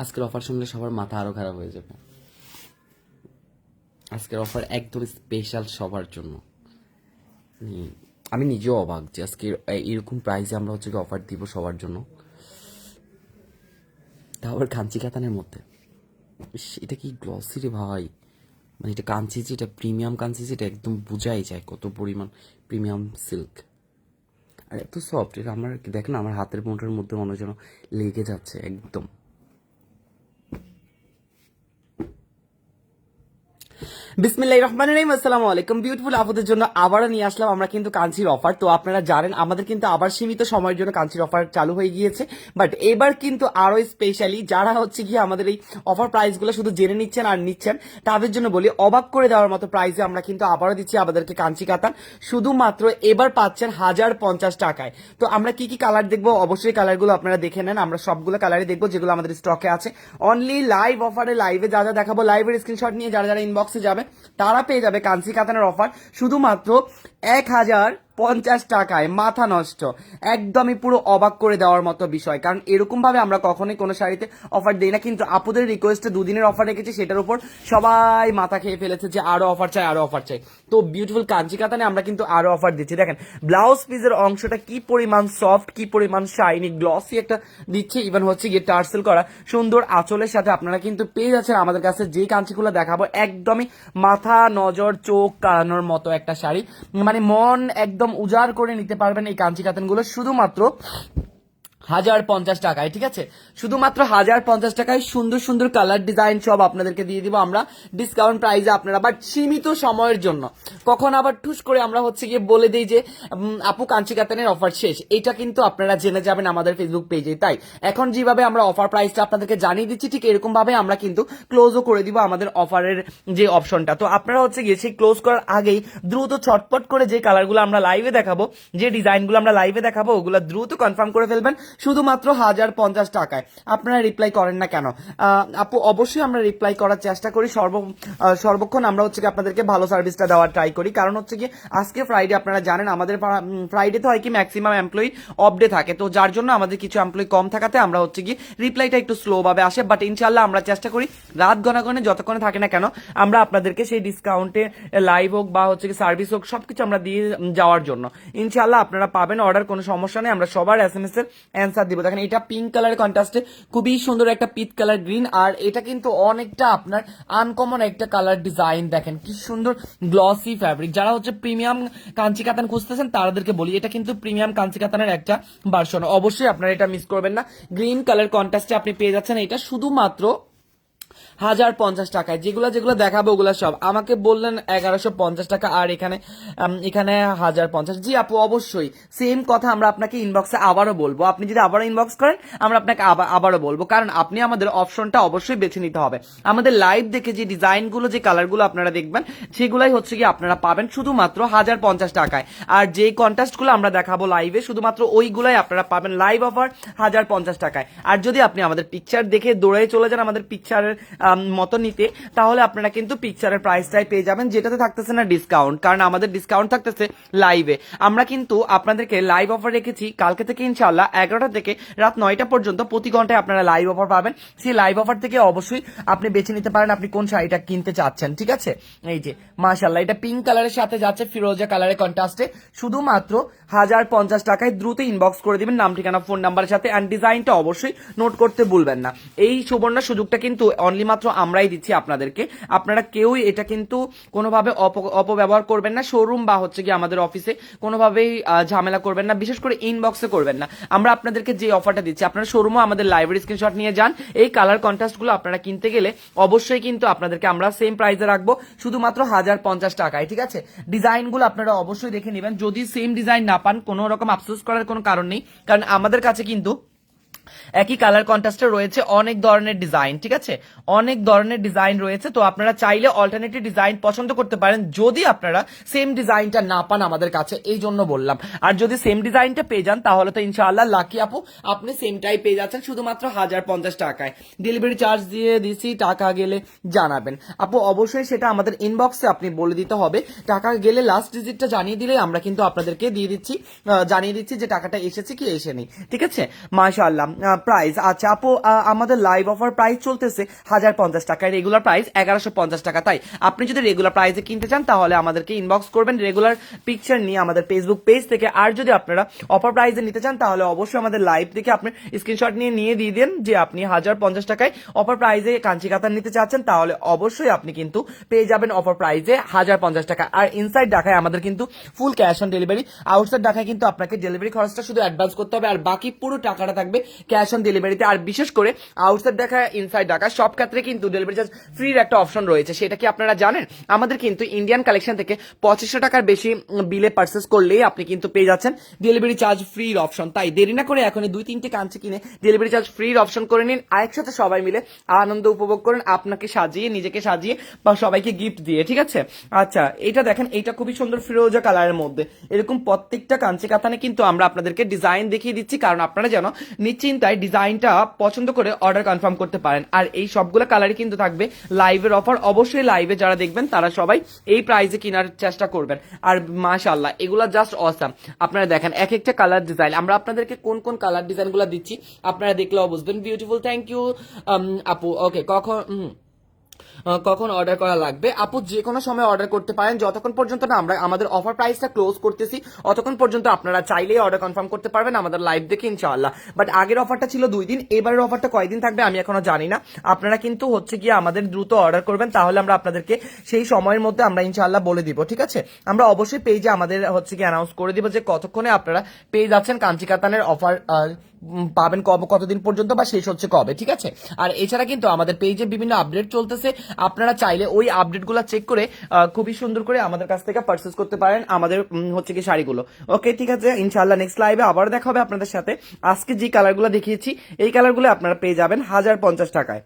আজকের অফার শুনলে সবার মাথা আরও খারাপ হয়ে যাবে। আজকের অফার একদম স্পেশাল সবার জন্য। আমি নিজেও অবাক যে আজকে এরকম প্রাইসে আমরা হচ্ছে অফার দিব সবার জন্য। তা আবার কাঞ্চি কাতানের মধ্যে এটা কি গ্লসি রে ভাই? মানে এটা কাঞ্চি যে, এটা প্রিমিয়াম কাঞ্চি যেটা একদম বোঝাই যায় কত পরিমাণ প্রিমিয়াম সিল্ক আর এত সফট এটা আমার, দেখেন আমার হাতের মোটার মধ্যে মনে যেন লেগে যাচ্ছে একদম। বিসমিল্লাহ রহমান রহিম, আসসালামু আলাইকুম। বিউটিফুল আপুদের জন্য আবারও নিয়ে আসলাম আমরা কিন্তু কাঞ্চির অফার তো আপনারা জানেন, আমাদের কিন্তু আবার সীমিত সময়ের জন্য কাঞ্চির অফার চালু হয়ে গিয়েছে। বাট এবার কিন্তু আরও স্পেশালি যারা হচ্ছে গিয়ে আমাদের এই অফার প্রাইসগুলো শুধু জেনে নিচ্ছেন আর নিচ্ছেন, তাদের জন্য বলি, অবাক করে দেওয়ার মতো প্রাইসে আমরা কিন্তু আবারও দিচ্ছি আমাদেরকে কাঞ্চি কাতান। শুধুমাত্র এবার পাচ্ছেন হাজার পঞ্চাশ টাকায়। তো আমরা কি কি কালার দেখব? অবশ্যই কালারগুলো আপনারা দেখে নেন। আমরা সবগুলো কালারই দেখব যেগুলো আমাদের স্টকে আছে। অনলি লাইভ অফারে লাইভে যা যা দেখাবো লাইভের স্ক্রিনশট নিয়ে যারা যারা ইনবক্সে যাবে তারা পেয়ে যাবে কাঞ্চি কাতানের অফার শুধুমাত্র এক হাজার পঞ্চাশ টাকায় মাথা নষ্ট। একদমই পুরো অবাক করে দেওয়ার মতো বিষয়। কারণ এরকম ভাবে আমরা কখনোই কোনো শাড়িতে অফার দিই না। কিন্তু আপুদের রিকোয়েস্টে দুদিনের অফার রেখেছি, সেটার উপর সবাই মাথা খেয়ে ফেলেছে যে আরও অফার চাই, আরও অফার চাই। তো বিউটিফুল কাঞ্চি কাতানে আমরা কিন্তু আরও অফার দিচ্ছি। দেখেন ব্লাউজ পিসের অংশটা কি পরিমাণ সফট কি পরিমাণ শাইনি গ্লসি একটা দিচ্ছে। ইভেন হচ্ছে গিয়ে টার্সেল করা সুন্দর আঁচলের সাথে আপনারা কিন্তু পেয়ে যাচ্ছেন আমাদের কাছে যে কাঞ্চিগুলো দেখাবো। একদমই মাথা নজর, চোখ কাড়ানোর মতো একটা শাড়ি। মানে মন একদম উজাড় করে নিতে পারবেন এই কাঞ্চি কাতানগুলো শুধুমাত্র হাজার পঞ্চাশ টাকায়, ঠিক আছে? শুধুমাত্র হাজার পঞ্চাশ টাকায় সুন্দর সুন্দর কালার ডিজাইন সব আপনাদেরকে দিয়ে দিব আমরা ডিসকাউন্ট প্রাইসে আপনারা বাট সীমিত সময়ের জন্য। কখন আবার ঠুস করে আমরা হচ্ছে গিয়ে বলে দিই যে আপু কাঞ্চি কাতানের অফার শেষ। এটা কিন্তু আপনারা জেনে যাবেন আমাদের ফেসবুক পেজে তাই? এখন যেভাবে আমরা অফার প্রাইসটা আপনাদেরকে জানিয়ে দিচ্ছি, ঠিক এরকম ভাবে আমরা কিন্তু ক্লোজও করে দিব আমাদের অফারের যে অপশনটা তো আপনারা হচ্ছে গিয়ে সেই ক্লোজ করার আগেই দ্রুত ছটপট করে যে কালারগুলো আমরা লাইভে দেখাবো, যে ডিজাইনগুলো আমরা লাইভে দেখাবো, ওগুলো দ্রুত কনফার্ম করে ফেলবেন। শুধুমাত্র হাজার পঞ্চাশ টাকায়। আপনারা রিপ্লাই করেন না কেন? আপু, অবশ্যই আমরা রিপ্লাই করার চেষ্টা করি। সর্ব সর্বক্ষণ আমরা হচ্ছে কি আপনাদেরকে ভালো সার্ভিসটা দেওয়ার ট্রাই করি। কারণ হচ্ছে কি আজকে ফ্রাইডে আপনারা জানেন, আমাদের ফ্রাইডে তো হয় কি ম্যাক্সিমাম এমপ্লয়ি অফ ডে থাকে। তো যার জন্য আমাদের কিছু এমপ্লয়ি কম থাকাতে আমরা হচ্ছে কি রিপ্লাইটা একটু স্লোভাবে আসে। বাট ইনশাল্লাহ আমরা চেষ্টা করি রাত গণাগণে যতক্ষণে থাকে না কেন, আমরা আপনাদেরকে সেই ডিসকাউন্টে লাইভ হোক বা হচ্ছে কি সার্ভিস হোক, সবকিছু আমরা দিয়ে যাওয়ার জন্য। ইনশাল্লাহ আপনারা পাবেন অর্ডার কোনো সমস্যা নেই। আমরা সবার এস এম এস এর অ্যান্সার দিব। দেখেন, এটা পিঙ্ক কালার কন্ট্রাস্টে খুবই সুন্দর একটা পিট কালার গ্রিন আর এটা কিন্তু অনেকটা আপনার আনকমন একটা কালার ডিজাইন দেখেন, কি সুন্দর গ্লসি ফ্যাব্রিক যারা হচ্ছে প্রিমিয়াম কাঞ্চি কাতান খুঁজতেছেন, তাদেরকে বলি, এটা কিন্তু প্রিমিয়াম কাঞ্চি কাতানের একটা বার্সন অবশ্যই আপনারা এটা মিস করবেন না। গ্রিন কালার কন্ট্রাস্টে আপনি পেয়ে যাচ্ছেন, এটা শুধুমাত্র হাজার পঞ্চাশ টাকায়। যেগুলো যেগুলো দেখাবো ওগুলো সব। আমাকে বললেন এগারোশো পঞ্চাশ টাকা আর এখানে এখানে হাজার পঞ্চাশ। জি আপু, অবশ্যই। সেম কথা আমরা আপনাকে ইনবক্সে আবারও বলব। আপনি যদি আবারও ইনবক্স করেন, আমরা আপনাকে আবার আবারও বলব। কারণ আপনি আমাদের অপশনটা অবশ্যই বেছে নিতে হবে। আমাদের লাইভ দেখে যে ডিজাইনগুলো যে কালারগুলো আপনারা দেখবেন, সেগুলাই হচ্ছে কি আপনারা পাবেন শুধুমাত্র হাজার পঞ্চাশ টাকায়। আর যে কন্টাস্টগুলো আমরা দেখাবো লাইভে শুধুমাত্র ওইগুলাই আপনারা পাবেন লাইভ অফার হাজার পঞ্চাশ টাকায়। আর যদি আপনি আমাদের পিকচার দেখে দৌড়ে চলে যান, আমাদের পিকচারের মতো নিতে, তাহলে আপনারা কিন্তু পিকচারের প্রাইসটাই পেয়ে যাবেন, যেটাতে থাকতেছে না ডিসকাউন্ট কারণ আমাদের ডিসকাউন্ট থাকতেছে লাইভে আমরা কিন্তু আপনাদেরকে লাইভ অফার রেখেছি কালকে থেকে ইনশাল্লাহ এগারোটা থেকে রাত নয়টা পর্যন্ত প্রতি ঘন্টায় আপনারা লাইভ অফার পাবেন। সেই লাইভ অফার থেকে অবশ্যই আপনি বেছে নিতে পারেন আপনি কোন শাড়িটা কিনতে চাচ্ছেন, ঠিক আছে? এই যে মাশাল্লাহ এটা পিঙ্ক কালারের সাথে যাচ্ছে ফিরোজা কালারের কন্ট্রাস্টে শুধুমাত্র হাজার পঞ্চাশ টাকায় দ্রুত ইনবক্স করে দিবেন, নাম, ঠিকানা ফোন নাম্বারের সাথে। অ্যান্ড ডিজাইনটা অবশ্যই নোট করতে ভুলবেন না। এই সুবর্ণ সুযোগটা কিন্তু অনলি মাত্র আমরাই দিচ্ছি আপনাদেরকে। আপনারা কেউই এটা কিন্তু কোনোভাবে অপ- অপব্যবহার করবেন না। শোরুম বা হচ্ছে কি আমাদের অফিসে কোনোভাবেই ঝামেলা করবেন না। বিশেষ করে ইনবক্সে করবেন না। আমরা আপনাদেরকে যে অফারটা দিচ্ছি, আপনারা শোরুমও আমাদের লাইব্রেরি স্ক্রিনশট নিয়ে যান। এই কালার কন্ট্রাস্টগুলো আপনারা কিনতে গেলে অবশ্যই কিন্তু আপনাদেরকে আমরা সেম প্রাইসে রাখব। শুধুমাত্র হাজার পঞ্চাশ টাকায়, ঠিক আছে? ডিজাইনগুলো আপনারা অবশ্যই দেখে নেবেন। যদি সেম ডিজাইন না পান, কোনো রকম আফসোস করার কোনো কারণ নেই। কারণ আমাদের কাছে কিন্তু একই কালার কন্ট্রাস্টে রয়েছে অনেক ধরনের ডিজাইন ঠিক আছে? অনেক ধরনের ডিজাইন রয়েছে, তো আপনারা চাইলে অল্টারনেটিভ ডিজাইন পছন্দ করতে পারেন, যদি আপনারা সেম ডিজাইনটা না পান আমাদের কাছে, এই জন্য বললাম। আর যদি সেম ডিজাইনটা পেয়ে যান, তাহলে তো ইনশাআল্লাহ লাকি আপু, আপনি সেমটাই পেয়ে যাচ্ছেন শুধুমাত্র হাজার পঞ্চাশ টাকায়। ডেলিভারি চার্জ দিয়ে দিছি, টাকা গেলে জানাবেন। আপু, অবশ্যই সেটা আমাদের ইনবক্সে আপনি বলে দিতে হবে। টাকা গেলে লাস্ট ডিজিটটা জানিয়ে দিলে আমরা কিন্তু আপনাদেরকে দিয়ে দিচ্ছি জানিয়ে দিচ্ছি যে টাকাটা এসেছে কি এসেনি, ঠিক আছে? মাশাআল্লাহ। প্রাইস আচ্ছা আপু আমাদের লাইভ অফার প্রাইস চলতেছে হাজার পঞ্চাশ টাকা। রেগুলার প্রাইস এগারোশো পঞ্চাশ টাকা। তাই, আপনি যদি রেগুলার প্রাইসে কিনতে চান, তাহলে আমাদেরকে ইনবক্স করবেন রেগুলার পিকচার নিয়ে আমাদের ফেসবুক পেজ থেকে। আর যদি আপনারা অফার প্রাইসে নিতে চান, তাহলে অবশ্যই আমাদের লাইভ থেকে আপনি স্ক্রিনশট নিয়ে নিয়ে দিয়ে দেন যে আপনি হাজার পঞ্চাশ টাকায় অফার প্রাইসে কাঞ্চি কাতার নিতে চাচ্ছেন, তাহলে অবশ্যই আপনি কিন্তু পেয়ে যাবেন অফার প্রাইসে হাজার পঞ্চাশ টাকা। আর ইনসাইড ঢাকায় আমাদের কিন্তু full cash on delivery outside ঢাকায় কিন্তু আপনাকে ডেলিভারি খরচটা শুধু অ্যাডভান্স করতে হবে, আর বাকি পুরো টাকাটা থাকবে ক্যাশ অন ডেলিভারিতে। আর বিশেষ করে আউটসাইড ঢাকা ইনসাইড ঢাকা সব ক্ষেত্রে কিন্তু ডেলিভারি চার্জ ফ্রির একটা অপশন রয়েছে। সেটা কি আপনারা জানেন? আমাদের কিন্তু ইন্ডিয়ান কালেকশন থেকে পঁচিশশো টাকার বেশি বিলে পার্চেস করলেই আপনি কিন্তু পেয়ে যাচ্ছেন ডেলিভারি চার্জ ফ্রির অপশন তাই দেরি না করে এখনই দুই, তিনটে কাঞ্চি কিনে ডেলিভারি চার্জ ফ্রির অপশন করে নিন। আরেকসাথে সবাই মিলে আনন্দ উপভোগ করেন, আপনাকে সাজিয়ে, নিজেকে সাজিয়ে বা সবাইকে গিফট দিয়ে, ঠিক আছে? আচ্ছা এটা দেখেন এটা খুবই সুন্দর ফিরোজা কালারের মধ্যে। এরকম প্রত্যেকটা কাঞ্চি কাতানে কিন্তু আমরা আপনাদেরকে ডিজাইন দেখিয়ে দিচ্ছি। কারণ আপনারা যেন নিশ্চিন্তায় ডিজাইনটা পছন্দ করে অর্ডার কনফার্ম করতে পারেন। আর এই সবগুলো কালারই কিন্তু থাকবে লাইভের অফার অবশ্যই লাইভে যারা দেখবেন, তারা সবাই এই প্রাইজে কেনার চেষ্টা করবেন। আর মাশাল্লাহ এগুলো জাস্ট অসাম আপনারা দেখেন এক একটা কালার ডিজাইন আমরা আপনাদেরকে কোন কোন কালার ডিজাইনগুলো দিচ্ছি, আপনারা দেখলেও বুঝবেন। বিউটিফুল থ্যাংক ইউ আপু ওকে কখন কখন অর্ডার করা লাগবে। আপু যে কোনো সময় অর্ডার করতে পারেন। যতক্ষণ পর্যন্ত না আমরা আমাদের অফার প্রাইসটা ক্লোজ করতেছি অতক্ষণ পর্যন্ত আপনারা চাইলেই অর্ডার কনফার্ম করতে পারবেন আমাদের লাইভ দেখে, ইনশাআল্লাহ। বাট আগের অফারটা ছিল দুই দিন, এবারের অফারটা কয়দিন থাকবে আমি এখনও জানি না। আপনারা কিন্তু হচ্ছে গিয়ে আমাদের দ্রুত অর্ডার করবেন, তাহলে আমরা আপনাদেরকে সেই সময়ের মধ্যে আমরা ইনশাআল্লাহ বলে দিব, ঠিক আছে? আমরা অবশ্যই পেজে আমাদের হচ্ছে কি অ্যানাউন্স করে দিব যে কতক্ষণে আপনারা পেয়ে যাচ্ছেন কাঞ্চি কাতানের অফার পাবেন কবে কতদিন পর্যন্ত বা শেষ হচ্ছে কবে, ঠিক আছে? আর এছাড়া কিন্তু আমাদের পেজে বিভিন্ন আপডেট চলতেছে। আপনারা চাইলে ওই আপডেটগুলো চেক করে খুবই সুন্দর করে আমাদের কাছ থেকে পারচেস করতে পারেন আমাদের হচ্ছে কি শাড়িগুলো। ওকে ঠিক আছে ইনশাল্লাহ নেক্সট লাইভে আবার দেখা হবে আপনাদের সাথে। আজকে যে কালারগুলো দেখিয়েছি, এই কালারগুলো আপনারা পেয়ে যাবেন হাজার পঞ্চাশ টাকায়।